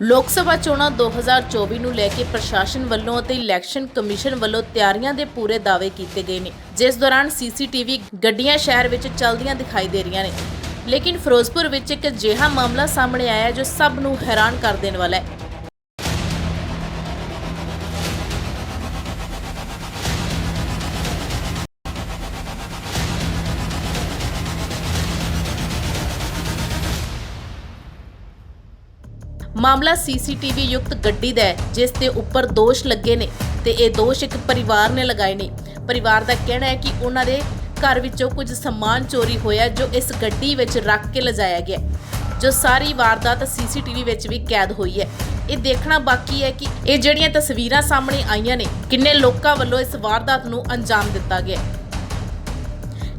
ਲੋਕ ਸਭਾ ਚੋਣਾਂ 2024 ਨੂੰ ਲੈ ਕੇ ਪ੍ਰਸ਼ਾਸਨ ਵੱਲੋਂ ਅਤੇ ਇਲੈਕਸ਼ਨ ਕਮਿਸ਼ਨ ਵੱਲੋਂ ਤਿਆਰੀਆਂ ਦੇ ਪੂਰੇ ਦਾਅਵੇ ਕੀਤੇ ਗਏ ਨੇ, ਜਿਸ ਦੌਰਾਨ ਸੀਸੀਟੀਵੀ ਗੱਡੀਆਂ ਸ਼ਹਿਰ ਵਿੱਚ ਚੱਲਦੀਆਂ ਦਿਖਾਈ ਦੇ ਰਹੀਆਂ ਨੇ। ਲੇਕਿਨ ਫਿਰੋਜ਼ਪੁਰ ਵਿੱਚ ਇੱਕ ਅਜਿਹਾ ਮਾਮਲਾ ਸਾਹਮਣੇ ਆਇਆ ਜੋ ਸਭ ਨੂੰ ਹੈਰਾਨ ਕਰ ਦੇਣ ਵਾਲਾ ਹੈ। ਮਾਮਲਾ ਸੀਸੀਟੀਵੀ ਯੁਕਤ ਗੱਡੀ ਦਾ ਹੈ, ਜਿਸ ਦੇ ਉੱਪਰ ਦੋਸ਼ ਲੱਗੇ ਨੇ ਤੇ ਇਹ ਦੋਸ਼ ਇੱਕ ਪਰਿਵਾਰ ਨੇ ਲਗਾਏ ਨੇ। ਪਰਿਵਾਰ ਦਾ ਕਹਿਣਾ ਹੈ ਕਿ ਉਹਨਾਂ ਦੇ ਘਰ ਵਿੱਚੋਂ ਕੁਝ ਸਮਾਨ ਚੋਰੀ ਹੋਇਆ, ਜੋ ਇਸ ਗੱਡੀ ਵਿੱਚ ਰੱਖ ਕੇ ਲਿਜਾਇਆ ਗਿਆ ਜੋ ਸਾਰੀ ਵਾਰਦਾਤ ਸੀਸੀਟੀਵੀ ਵਿੱਚ ਵੀ ਕੈਦ ਹੋਈ ਹੈ। ਇਹ ਦੇਖਣਾ ਬਾਕੀ ਹੈ ਕਿ ਇਹ ਜਿਹੜੀਆਂ ਤਸਵੀਰਾਂ ਸਾਹਮਣੇ ਆਈਆਂ ਨੇ, ਕਿੰਨੇ ਲੋਕਾਂ ਵੱਲੋਂ ਇਸ ਵਾਰਦਾਤ ਨੂੰ ਅੰਜਾਮ ਦਿੱਤਾ ਗਿਆ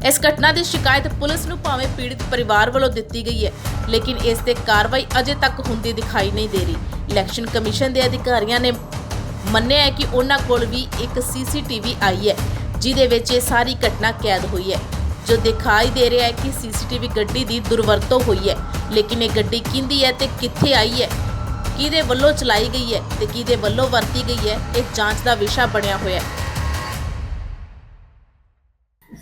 ਇਸ ਘਟਨਾ ਦੀ ਸ਼ਿਕਾਇਤ ਪੁਲਿਸ ਨੂੰ ਭਾਵੇਂ ਪੀੜਿਤ ਪਰਿਵਾਰ ਵੱਲੋਂ ਦਿੱਤੀ ਗਈ ਹੈ, ਲੇਕਿਨ ਇਸ ਤੇ ਕਾਰਵਾਈ ਅਜੇ ਤੱਕ ਹੁੰਦੀ ਦਿਖਾਈ ਨਹੀਂ ਦੇ ਰਹੀ। ਇਲੈਕਸ਼ਨ ਕਮਿਸ਼ਨ ਦੇ ਅਧਿਕਾਰੀਆਂ ਨੇ ਮੰਨਿਆ ਹੈ ਕਿ ਉਹਨਾਂ ਕੋਲ ਵੀ ਇੱਕ ਸੀਸੀਟੀਵੀ ਆਈ ਹੈ, ਜਿਹਦੇ ਵਿੱਚ ਇਹ ਸਾਰੀ ਘਟਨਾ ਕੈਦ ਹੋਈ ਹੈ। ਜੋ ਦਿਖਾਈ ਦੇ ਰਿਹਾ ਹੈ ਕਿ ਸੀਸੀਟੀਵੀ ਗੱਡੀ ਦੀ ਦੁਰਵਰਤੋਂ ਹੋਈ ਹੈ, ਲੇਕਿਨ ਇਹ ਗੱਡੀ ਕਿੰਦੀ ਹੈ ਤੇ ਕਿੱਥੇ ਆਈ ਹੈ, ਕਿਹਦੇ ਵੱਲੋਂ ਚਲਾਈ ਗਈ ਹੈ ਤੇ ਕਿਹਦੇ ਵੱਲੋਂ ਵਰਤੀ ਗਈ ਹੈ, ਇਹ ਜਾਂਚ ਦਾ ਵਿਸ਼ਾ ਬਣਿਆ ਹੋਇਆ ਹੈ।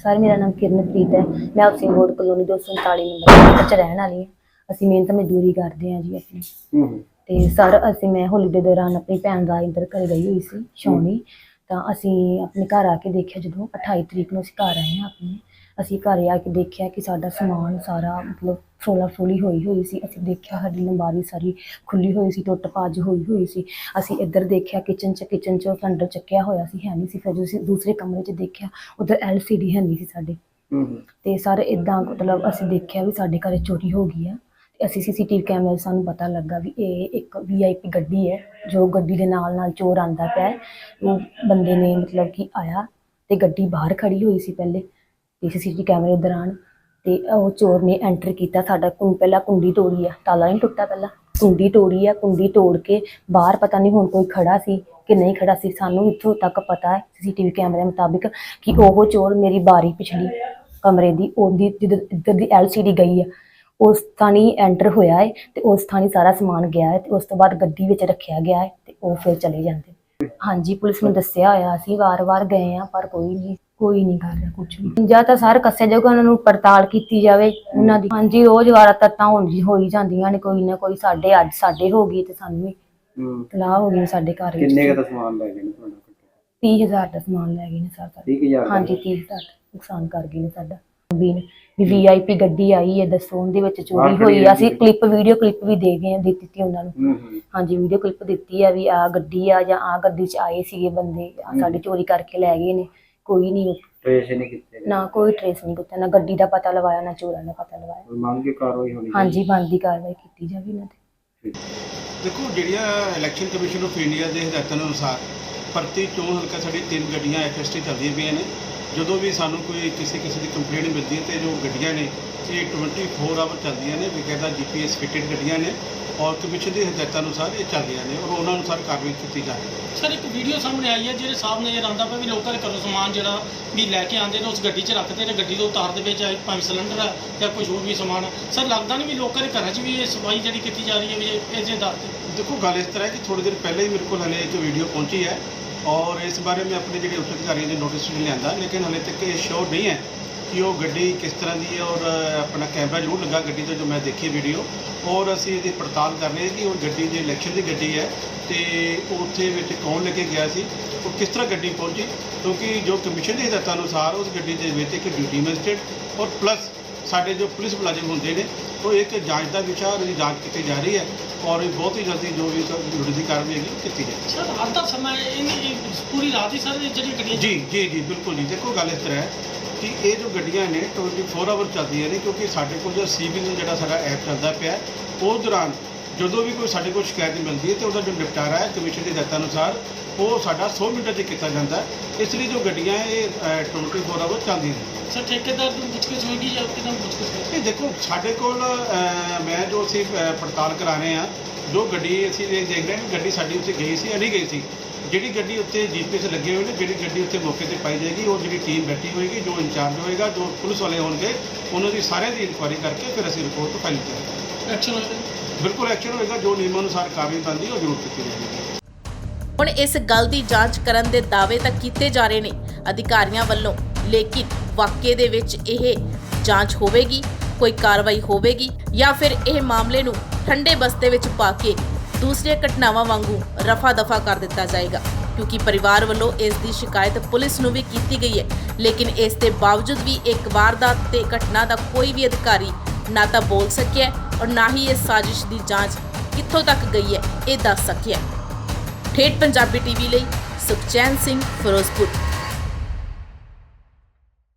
ਸਰ ਮੇਰਾ ਨਾਮ ਕਿਰਨਪ੍ਰੀਤ ਹੈ। ਮੈਂ ਹਾਊਸਿੰਗ ਬੋਰਡ ਕਲੋਨੀ 239 ਨੰਬਰ 'ਚ ਰਹਿਣ ਵਾਲੀ ਹਾਂ। ਅਸੀਂ ਮਿਹਨਤ ਮਜ਼ਦੂਰੀ ਕਰਦੇ ਹਾਂ ਜੀ ਆਪਣੀ ਹੂੰ। ਤੇ ਸਰ ਅਸੀਂ ਮੈਂ ਹੋਲੀ ਦੇ ਦੌਰਾਨ ਆਪਣੀ ਭੈਣ ਦਾ ਇੰਦਰ ਘਰੇ ਗਈ ਹੋਈ ਸੀ ਸ਼ੌਣੀ ਤਾਂ ਅਸੀਂ ਆਪਣੇ ਘਰ ਆ ਕੇ ਦੇਖਿਆ ਜਦੋਂ 28 ਤਰੀਕ ਨੂੰ ਅਸੀਂ ਘਰ ਆਏ ਹਾਂ ਆਪਣੇ। ਅਸੀਂ ਘਰ ਆ ਕੇ ਦੇਖਿਆ ਕਿ ਸਾਡਾ ਸਮਾਨ ਸਾਰਾ ਮਤਲਬ ਫਰੋਲਾ ਫਰੋਲੀ ਹੋਈ ਹੋਈ ਸੀ। ਅਸੀਂ ਦੇਖਿਆ ਸਾਡੀ ਲੰਬਾਰੀ ਸਾਰੀ ਖੁੱਲੀ ਹੋਈ ਸੀ ਟੁੱਟ ਭੱਜ ਹੋਈ ਹੋਈ ਸੀ। ਅਸੀਂ ਇੱਧਰ ਦੇਖਿਆ ਕਿਚਨ 'ਚ ਕਿਚਨ 'ਚ ਸਿਲੰਡਰ ਚੱਕਿਆ ਹੋਇਆ ਸੀ ਹੈ ਨਹੀਂ ਸੀ। ਫਿਰ ਜਦੋਂ ਅਸੀਂ ਦੂਸਰੇ ਕਮਰੇ 'ਚ ਦੇਖਿਆ ਉਧਰ ਐਲਸੀਡੀ ਹੈ ਨਹੀਂ ਸੀ ਸਾਡੇ। ਤੇ ਸਰ ਇਦਾਂ ਮਤਲਬ ਅਸੀਂ ਦੇਖਿਆ ਵੀ ਸਾਡੇ ਘਰੇ ਚੋਰੀ ਹੋ ਗਈ ਆ। ਤੇ ਅਸੀਂ ਸੀਸੀਟੀਵੀ ਕੈਮਰੇ ਸਾਨੂੰ ਪਤਾ ਲੱਗਾ ਵੀ ਇਹ ਇੱਕ ਵੀਆਈਪੀ ਗੱਡੀ ਹੈ ਜੋ ਗੱਡੀ ਦੇ ਨਾਲ ਨਾਲ ਚੋਰ ਆਂਦਾ ਪਿਆ। ਉਹ ਬੰਦੇ ਨੇ ਮਤਲਬ ਕਿ ਆਇਆ ਤੇ ਗੱਡੀ ਬਾਹਰ ਖੜੀ ਹੋਈ ਸੀ ਪਹਿਲੇ। ਸੀਸੀਟੀਵੀ ਕੈਮਰੇ ਦੌਰਾਨ ਤੇ ਉਹ ਚੋਰ ਨੇ ਐਂਟਰ ਕੀਤਾ ਸਾਡਾ ਕੁੰ, ਪਹਿਲਾਂ ਕੁੰਡੀ ਤੋੜੀ ਆ, ਤਾਲਾ ਨਹੀਂ ਟੁੱਟਾ ਪਹਿਲਾਂ। ਕੁੰਡੀ ਤੋੜੀ ਆ, ਕੁੰਡੀ ਤੋੜ ਕੇ ਬਾਹਰ ਪਤਾ ਨਹੀਂ ਹੁਣ ਕੋਈ ਖੜਾ ਸੀ ਕਿ ਨਹੀਂ ਖੜਾ ਸੀ, ਸਾਨੂੰ ਇੱਥੋਂ ਤੱਕ ਪਤਾ ਹੈ ਸੀਸੀਟੀਵੀ ਕੈਮਰੇ ਮੁਤਾਬਿਕ ਕਿ ਉਹ ਚੋਰ ਮੇਰੀ ਬਾਰੀ ਪਿਛਲੀ ਕਮਰੇ ਦੀ, ਉਹਦੀ ਜਿੱਧਰ ਇੱਧਰ ਦੀ ਐਲਸੀਡੀ ਗਈ ਆ, ਉਸ ਥਾਣੀ ਐਂਟਰ ਹੋਇਆ ਹੈ ਤੇ ਉਸ ਥਾਣੀ ਸਾਰਾ ਸਮਾਨ ਗਿਆ ਹੈ ਤੇ ਉਸ ਤੋਂ ਬਾਅਦ ਗੱਡੀ ਵਿੱਚ ਰੱਖਿਆ ਗਿਆ ਹੈ ਤੇ ਉਹ ਫਿਰ ਚਲੇ ਜਾਂਦੇ ਹਾਂਜੀ ਪੁਲਿਸ ਨੂੰ ਦੱਸਿਆ ਹੋਇਆ ਸੀ ਵਾਰ-ਵਾਰ ਗਏ ਆ ਪਰ ਕੋਈ ਨਹੀਂ ਕੋਈ ਨਹੀਂ ਕਰ ਰਿਹਾ ਕੁਝ ਵੀ। ਜਾਂ ਤਾਂ ਸਾਰ ਕੱਸਿਆ ਜਾਊਗਾ ਉਹਨਾਂ ਨੂੰ ਪੜਤਾਲ ਕੀਤੀ ਜਾਵੇ ਉਹਨਾਂ ਦੀ। ਹਾਂਜੀ ਰੋਜ਼ ਵਾਰਦਾਤਾਂ ਜੀ ਹੋਈ ਜਾਂਦੀਆਂ ਨੇ ਕੋਈ ਨਾ ਕੋਈ ਸਾਡੇ ਅੱਜ ਸਾਡੇ ਹੋ ਗਈ ਤੇ ਸਾਨੂੰ ਵੀ ਹੂੰ। ਤਲਾਹ ਹੋ ਗਈ ਸਾਡੇ ਘਰ ਵਿੱਚ। ਕਿੰਨੇ ਕੁ ਦਾ ਸਮਾਨ ਲੈ ਗਏ ਨੇ ਤੁਹਾਡਾ 30000 ਦਾ ਸਮਾਨ ਲੈ ਗਏ ਨੇ ਸਾਡਾ। 30000 ਹਾਂਜੀ 30000 ਦਾ ਨੁਕਸਾਨ ਕਰ ਗਏ ਨੇ ਸਾਡਾ। ਵੀ ਵੀ ਵੀਆਈਪੀ ਗੱਡੀ ਆਈ ਹੈ ਦੱਸੋ ਉਹਦੇ ਵਿੱਚ ਚੋਰੀ ਹੋਈ ਆ। ਅਸੀਂ ਕਲਿੱਪ ਵੀਡੀਓ ਕਲਿੱਪ ਵੀ ਦੇ ਗਏ ਆ ਦਿੱਤੀ ਉਹਨਾਂ ਨੂੰ। ਹੂੰ ਹੂੰ। ਹਾਂਜੀ ਵੀਡੀਓ ਕਲਿੱਪ ਦਿੱਤੀ ਆ ਵੀ ਆ ਗੱਡੀ ਆ ਜਾਂ ਆ ਗੱਡੀ 'ਚ ਆਏ ਸੀਗੇ ਬੰਦੇ ਆਹ ਸਾਡੀ ਚੋਰੀ ਕਰਕੇ ਲੈ ਗਏ ਨੇ। ਕੋਈ ਨਹੀਂ ਟ੍ਰੇਸ ਨਹੀਂ ਕੀਤੇ ਗਏ। ਨਾ ਕੋਈ ਟ੍ਰੇਸ ਨਹੀਂ ਕੀਤਾ ਨਾ ਗੱਡੀ ਦਾ ਪਤਾ ਲਵਾਇਆ ਨਾ ਚੋਰਾਂ ਦਾ ਪਤਾ ਲਵਾਇਆ। ਮੰਗ ਕੇ ਕਾਰਵਾਈ ਹੋਣੀ ਹਾਂਜੀ ਬਣਦੀ ਕਾਰਵਾਈ ਕੀਤੀ ਜਾਵੇ ਇਹਨਾਂ ਤੇ। ਦੇਖੋ ਜਿਹੜੀਆਂ ਇਲੈਕਸ਼ਨ ਕਮਿਸ਼ਨ ਆਫ ਇੰਡੀਆ ਦੇ ਹਦਾਇਤਾਂ ਅਨੁਸਾਰ ਪ੍ਰਤੀ ਚੋਣ ਹਲਕਾ ਸਾਡੀ ਤਿੰਨ ਗੱਡੀਆਂ ਐਫਐਸਟੀ ਚੱਲਦੀਆਂ ਪਈਆਂ ਨੇ। ਜਦੋਂ ਵੀ ਸਾਨੂੰ ਕੋਈ ਕਿਸੇ ਕਿਸੇ ਦੀ ਕੰਪਲੇਂਟ ਮਿਲਦੀ ਹੈ ਤੇ ਜੋ ਗੱਡੀਆਂ ਨੇ ਇਹ 24 ਆਵਰ ਚੱਲਦੀਆਂ ਨੇ ਬਕਾਇਦਾ ਜੀਪੀਐਸ ਫਿਟਡ ਗੱਡੀਆਂ ਨੇ ਔਰ ਕਮਿਸ਼ਨ ਦੇ ਹਦਾਇਤਾਂ ਅਨੁਸਾਰ ਇਹ ਚੱਲਦੀਆਂ ਨੇ ਔਰ ਉਹਨਾਂ ਅਨੁਸਾਰ ਕਾਰਵਾਈ ਕੀਤੀ ਜਾ ਰਹੀ ਹੈ। ਸਰ ਇੱਕ ਵੀਡੀਓ ਸਾਹਮਣੇ ਆਈ ਹੈ ਜਿਹੜੇ ਸਾਹਮਣੇ ਇਹ ਆਉਂਦਾ ਪਿਆ ਵੀ ਲੋਕਾਂ ਦੇ ਘਰੋਂ ਸਮਾਨ ਜਿਹੜਾ ਵੀ ਲੈ ਕੇ ਆਉਂਦੇ ਨੇ ਉਸ ਗੱਡੀ 'ਚ ਰੱਖਦੇ ਨੇ ਗੱਡੀ ਤੋਂ ਉਤਾਰਦੇ ਵਿੱਚ ਚਾਹੇ ਭਾਵੇਂ ਸਿਲੰਡਰ ਹੈ ਜਾਂ ਕੁਝ ਹੋਰ ਵੀ ਸਮਾਨ ਹੈ। ਸਰ ਲੱਗਦਾ ਨਹੀਂ ਵੀ ਲੋਕਾਂ ਦੇ ਘਰਾਂ 'ਚ ਵੀ ਇਹ ਸਫ਼ਾਈ ਜਿਹੜੀ ਕੀਤੀ ਜਾ ਰਹੀ ਹੈ ਵੀ ਇਹ- ਇਹਦੇ ਆਧਾਰ ਤੇ? ਦੇਖੋ ਗੱਲ ਇਸ ਤਰ੍ਹਾਂ ਹੈ ਕਿ ਥੋੜੀ ਦੇਰ ਪਹਿਲਾਂ ਹੀ ਮੇਰੇ ਕੋਲ ਹਲੇ ਇੱਕ ਵੀਡੀਓ ਪਹੁੰਚੀ ਹੈ। ਔਰ ਇਸ ਬਾਰੇ ਮੈਂ ਆਪਣੇ ਜਿਹੜੇ ਉੱਚ ਅਧਿਕਾਰੀਆਂ ਦੇ ਨੋਟਿਸ ਵੀ ਲਿਆਂਦਾ, ਲੇਕਿਨ ਹਲੇ ਤੱਕ ਇਹ ਸ਼ੋਰ ਨਹੀਂ ਹੈ ਕਿ ਉਹ ਗੱਡੀ ਕਿਸ ਤਰ੍ਹਾਂ ਦੀ ਹੈ ਔਰ ਆਪਣਾ ਕੈਮਰਾ ਜ਼ਰੂਰ ਲੱਗਾ ਗੱਡੀ ਤੋਂ ਜੋ ਮੈਂ ਦੇਖੀ ਵੀਡੀਓ ਔਰ ਅਸੀਂ ਇਹਦੀ ਪੜਤਾਲ ਕਰ ਰਹੇ ਹਾਂ ਕਿ ਉਹ ਗੱਡੀ ਜੇ ਇਲੈਕਸ਼ਨ ਦੀ ਗੱਡੀ ਹੈ ਤੇ ਉੱਥੇ ਵਿੱਚ ਕੌਣ ਲੈ ਕੇ ਗਿਆ ਸੀ, ਉਹ ਕਿਸ ਤਰ੍ਹਾਂ ਗੱਡੀ ਪਹੁੰਚੀ, ਕਿਉਂਕਿ ਜੋ ਕਮਿਸ਼ਨ ਦੇ ਹਦਾਇਤਾਂ ਅਨੁਸਾਰ ਉਸ ਗੱਡੀ ਦੇ ਵਿੱਚ ਇੱਕ ਡਿਊਟੀ ਮੈਜਿਸਟ੍ਰੇਟ ਔਰ ਪਲੱਸ ਸਾਡੇ ਜੋ ਪੁਲਿਸ ਮੁਲਾਜ਼ਮ ਹੁੰਦੇ ਨੇ ਉਹ ਇੱਕ ਜਾਂਚ ਦਾ ਵਿਸ਼ਾ ਇਹਦੀ ਜਾਂਚ ਕੀਤੀ ਜਾ ਰਹੀ ਹੈ ਔਰ ਇਹ ਬਹੁਤ ਹੀ ਜਲਦੀ ਜੋ ਵੀ ਜੁੜੀ ਦੀ ਕਾਰਵਾਈ ਹੈਗੀ ਕੀਤੀ ਜਾਏਗੀ। ਸਰ ਦਾ ਸਮਾਂ ਇਹ ਪੂਰੀ ਰਾਤ ਹੀ ਸਰ ਇਹ ਜਿਹੜੀਆਂ ਗੱਡੀਆਂ ਜੀ ਜੀ ਜੀ ਬਿਲਕੁਲ ਜੀ। ਦੇਖੋ ਗੱਲ ਇਸ ਤਰ੍ਹਾਂ ਹੈ ਕਿ ਇਹ ਜੋ ਗੱਡੀਆਂ ਨੇ 24 ਆਵਰ ਚੱਲਦੀਆਂ ਨੇ ਕਿਉਂਕਿ ਸਾਡੇ ਕੋਲ ਜੋ ਸੀਵਿੰਗ ਜਿਹੜਾ ਸਾਡਾ ਐਪ ਚੱਲਦਾ ਪਿਆ ਉਹ ਦੌਰਾਨ ਜਦੋਂ ਵੀ ਕੋਈ ਸਾਡੇ ਕੋਲ ਸ਼ਿਕਾਇਤ ਮਿਲਦੀ ਹੈ ਤੇ ਉਹਦਾ ਜੋ ਨਿਪਟਾਰਾ ਹੈ ਕਮਿਸ਼ਨ ਦੇ ਹਦਾਇਤਾਂ ਅਨੁਸਾਰ ਉਹ ਸਾਡਾ 100 ਮਿੰਟਾਂ 'ਚ ਕੀਤਾ ਜਾਂਦਾ ਹੈ। ਇਸ ਲਈ ਜੋ ਗੱਡੀਆਂ ਹੈ, ਇਹ ਅ, 24 ਆਵਰ ਚੱਲਦੀਆਂ ਨੇ। ਸਰ ਠੇਕੇਦਾਰ ਨੂੰ ਪੁੱਛਗਿੱਛ ਹੋਏਗੀ ਜਾਂ ਕਿਦਾਂ ਪੁੱਛਗਿੱਛ ਹੋਏਗੀ? ਇਹ ਦੇਖੋ ਸਾਡੇ ਕੋਲ ਮੈਂ ਜੋ ਅਸੀਂ ਪੜਤਾਲ ਕਰਾ ਰਹੇ ਹਾਂ ਜੋ ਗੱਡੀ ਅਸੀਂ ਇਹ ਦੇਖ ਰਹੇ ਹਾਂ ਕਿ ਗੱਡੀ ਸਾਡੀ ਉੱਥੇ ਗਈ ਸੀ ਜਾਂ ਨਹੀਂ ਗਈ ਸੀ। ਜਿਹੜੀ ਗੱਡੀ ਉੱਤੇ ਜੀਪੀਐਸ ਲੱਗੇ ਹੋਏ ਨੇ ਜਿਹੜੀ ਗੱਡੀ ਉੱਤੇ ਮੌਕੇ ਤੇ ਪਾਈ ਜਾਏਗੀ ਉਹ ਜਿਹੜੀ ਟੀਮ ਬੈਠੀ ਹੋਏਗੀ ਜੋ ਇੰਚਾਰਜ ਹੋਏਗਾ ਜੋ ਪੁਲਿਸ ਵਾਲੇ ਹੋਣਗੇ ਉਹਨਾਂ ਦੀ ਸਾਰਿਆਂ ਦੀ ਇਨਕੁਆਇਰੀ ਕਰਕੇ ਫਿਰ ਅਸੀਂ ਰਿਪੋਰਟ ਫਾਈਲ ਕਰਾਂਗੇ। ਐਕਸ਼ਨ ਹੋਏਗਾ? ਬਿਲਕੁਲ ਐਕਸ਼ਨ ਹੋਏਗਾ ਜੋ ਨਿਯਮਾਂ ਅਨੁਸਾਰ ਕਾਰਵਾਈ ਬਣਦੀ ਹੈ ਉਹ ਜ਼ਰੂਰ ਕੀਤੀ ਜਾਏਗੀ। ਹੁਣ ਇਸ ਗੱਲ ਦੀ ਜਾਂਚ ਕਰਨ ਦੇ ਦਾਅਵੇ ਤਾਂ ਕੀਤੇ ਜਾ ਰਹੇ ਨੇ ਅਧਿਕਾਰੀਆਂ ਵੱਲੋਂ, ਲੇਕਿਨ ਵਾਕਿਏ ਦੇ ਵਿੱਚ ਇਹ ਜਾਂਚ ਹੋਵੇਗੀ, ਕੋਈ ਕਾਰਵਾਈ ਹੋਵੇਗੀ ਜਾਂ ਫਿਰ ਇਹ ਮਾਮਲੇ ਨੂੰ ਠੰਡੇ ਬਸਤੇ ਵਿੱਚ ਪਾ ਕੇ ਦੂਸਰੀਆਂ ਘਟਨਾਵਾਂ ਵਾਂਗੂ ਰਫਾ ਦਫਾ ਕਰ ਦਿੱਤਾ ਜਾਏਗਾ, ਕਿਉਂਕਿ ਪਰਿਵਾਰ ਵੱਲੋਂ ਇਸ ਦੀ ਸ਼ਿਕਾਇਤ ਪੁਲਿਸ ਨੂੰ ਵੀ ਕੀਤੀ ਗਈ ਹੈ। ਲੇਕਿਨ ਇਸ ਦੇ ਬਾਵਜੂਦ ਵੀ ਇੱਕ ਵਾਰਦਾਤ ਤੇ ਘਟਨਾ ਦਾ ਕੋਈ ਵੀ ਅਧਿਕਾਰੀ ਨਾ ਤਾਂ ਬੋਲ ਸਕਿਆ ਔਰ ਨਾ ਹੀ ਇਸ ਸਾਜ਼ਿਸ਼ ਦੀ ਜਾਂਚ ਕਿੱਥੋਂ ਤੱਕ ਗਈ ਹੈ, ਇਹ ਦੱਸ ਸਕਿਆ ਠੇਠ ਪੰਜਾਬੀ ਟੀਵੀ ਲਈ ਸੁਖਚੈਨ ਸਿੰਘ ਫਿਰੋਜ਼ਪੁਰ।